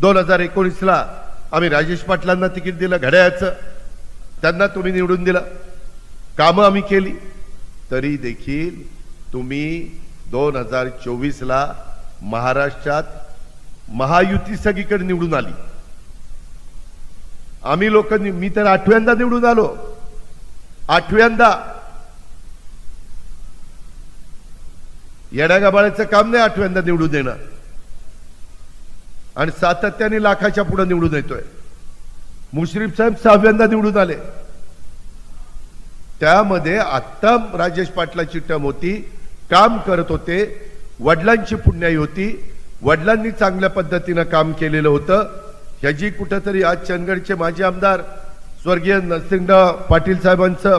दोन हजार एकोणीसला आम्ही राजेश पाटलांना तिकीट दिलं घड्याळाचं. त्यांना तुम्ही निवडून दिलं. कामं आम्ही केली. तरी देखील तुम्ही दोन हजार चोवीसला महाराष्ट्रात महायुती सगळीकडे निवडून आली. आम्ही लोक मी तर आठव्यांदा निवडून आलो. आठव्यांदा. येड्यागाबाळ्याचं काम नाही आठव्यांदा निवडून देणं. आणि सातत्याने लाखाच्या पुढे निवडून येतोय. मुश्रीफ साहेब सहाव्यांदा निवडून आले. त्यामध्ये आत्ता राजेश पाटलाची टम होती काम करत होते वडिलांची पुण्याई होती वडिलांनी चांगल्या पद्धतीनं काम केलेलं होतं. ह्याची कुठंतरी आज चंदगडचे माजी आमदार स्वर्गीय नरसिंहराव पाटील साहेबांचं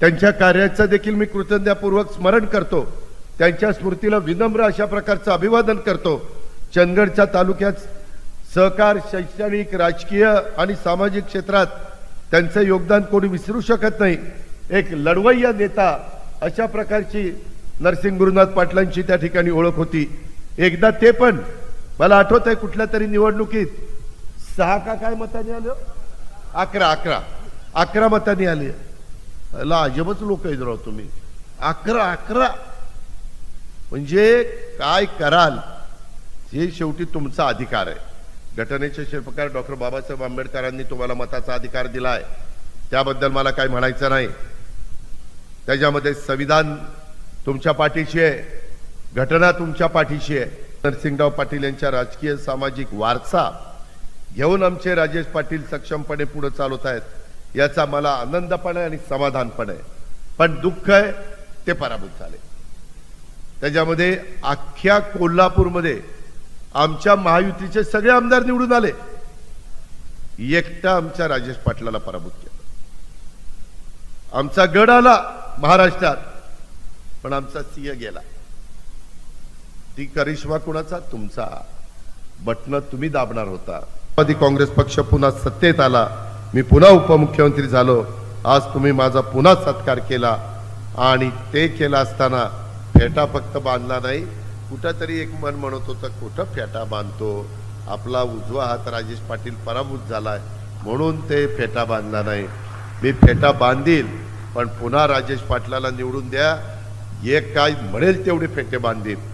त्यांच्या कार्याचं देखील मी कृतज्ञतापूर्वक स्मरण करतो. त्यांच्या स्मृतीला विनम्र अशा प्रकारचं अभिवादन करतो. चंदगडच्या तालुक्यात सहकार शैक्षणिक राजकीय आणि सामाजिक क्षेत्रात त्यांचं योगदान कोणी विसरू शकत नाही. एक लढवय्या नेता अशा प्रकारची नरसिंह गुरुनाथ पाटलांची त्या ठिकाणी ओळख होती. एकदा ते पण मला आठवत आहे कुठल्या तरी निवडणुकीत सहा का काय मताने आलं हो? अकरा अकरा. अकरा मताने आले. ला अजबच लोक आहेत राव तुम्ही. अकरा अकरा. म्हणजे काय कराल? हे शेवटी तुमचा अधिकार आहे. घटनेचे शिल्पकार डॉक्टर बाबासाहेब आंबेडकरांनी तुम्हाला मताचा अधिकार दिला आहे त्याबद्दल मला काही म्हणायचं नाही. त्याच्यामध्ये संविधान तुमच्या पाठीशी आहे. घटना तुमच्या पाठीशी आहे. नरसिंगराव पाटील यांच्या राजकीय सामाजिक वारसा घेऊन आमचे राजेश पाटील सक्षमपणे पुढे चालवत आहेत याचा मला आनंद पण आहे आणि समाधान पण आहे पण दुःख आहे ते पराभूत झाले. त्याच्यामध्ये अख्ख्या कोल्हापूरमध्ये आमच्या महायुतीचे सगळे आमदार निवडून आले. एकटा आमच्या राजेश पाटलाला पराभूत केलं. आमचा गड आला महाराष्ट्रात पण आमचा सिंह गेला. ती करिश्मा कुणाचा? तुमचा. बटन तुम्ही दाबणार होता. राष्ट्रवादी काँग्रेस पक्ष पुन्हा सत्तेत आला. मी पुन्हा उपमुख्यमंत्री झालो. आज तुम्ही माझा पुन्हा सत्कार केला. आणि ते केला असताना फेटा फक्त बांधला नाही कुठंतरी एक मन म्हणत होतं कुठं फेटा बांधतो? आपला उजवा हात राजेश पाटील पराभूत झालाय म्हणून ते फेटा बांधला नाही. मी फेटा बांधील पण पुन्हा राजेश पाटलाला निवडून द्या. एक काय म्हणेल तेवढे फेटे बांधील.